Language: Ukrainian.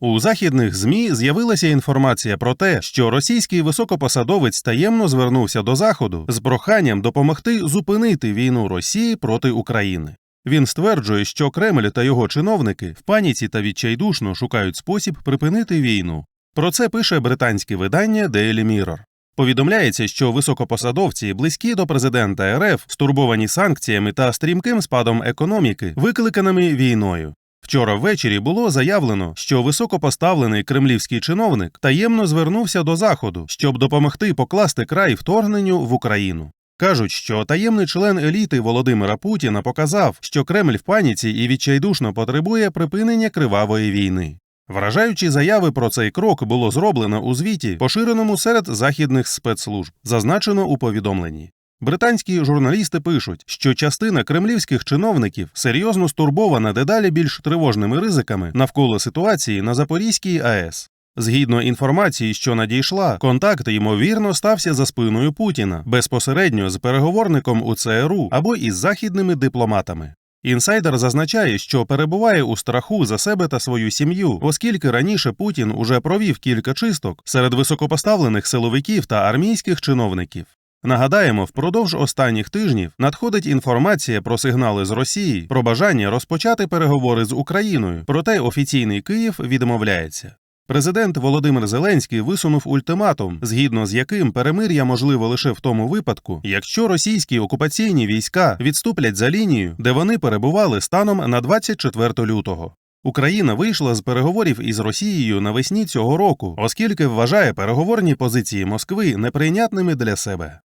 У західних змі з'явилася інформація про те, що російський високопосадовець таємно звернувся до заходу з проханням допомогти зупинити війну Росії проти України. Він стверджує, що Кремль та його чиновники в паніці та відчайдушно шукають спосіб припинити війну. Про це пише британське видання Daily Mirror. Повідомляється, що високопосадовці, близькі до президента РФ, стурбовані санкціями та стрімким спадом економіки, викликаними війною. Вчора ввечері було заявлено, що високопоставлений кремлівський чиновник таємно звернувся до заходу, щоб допомогти покласти край вторгненню в Україну. Кажуть, що таємний член еліти Володимира Путіна показав, що Кремль в паніці і відчайдушно потребує припинення кривавої війни. Вражаючі заяви про цей крок було зроблено у звіті, поширеному серед західних спецслужб, зазначено у повідомленні. Британські журналісти пишуть, що частина кремлівських чиновників серйозно стурбована дедалі більш тривожними ризиками навколо ситуації на Запорізькій АЕС. Згідно інформації, що надійшла, контакт ймовірно стався за спиною Путіна безпосередньо з переговорником у ЦРУ або із західними дипломатами. Інсайдер зазначає, що перебуває у страху за себе та свою сім'ю, оскільки раніше Путін уже провів кілька чисток серед високопоставлених силовиків та армійських чиновників. Нагадаємо, впродовж останніх тижнів надходить інформація про сигнали з Росії про бажання розпочати переговори з Україною, проте офіційний Київ відмовляється. Президент Володимир Зеленський висунув ультиматум, згідно з яким перемир'я можливо лише в тому випадку, якщо російські окупаційні війська відступлять за лінію, де вони перебували станом на 24 лютого. Україна вийшла з переговорів із Росією навесні цього року, оскільки вважає переговорні позиції Москви неприйнятними для себе.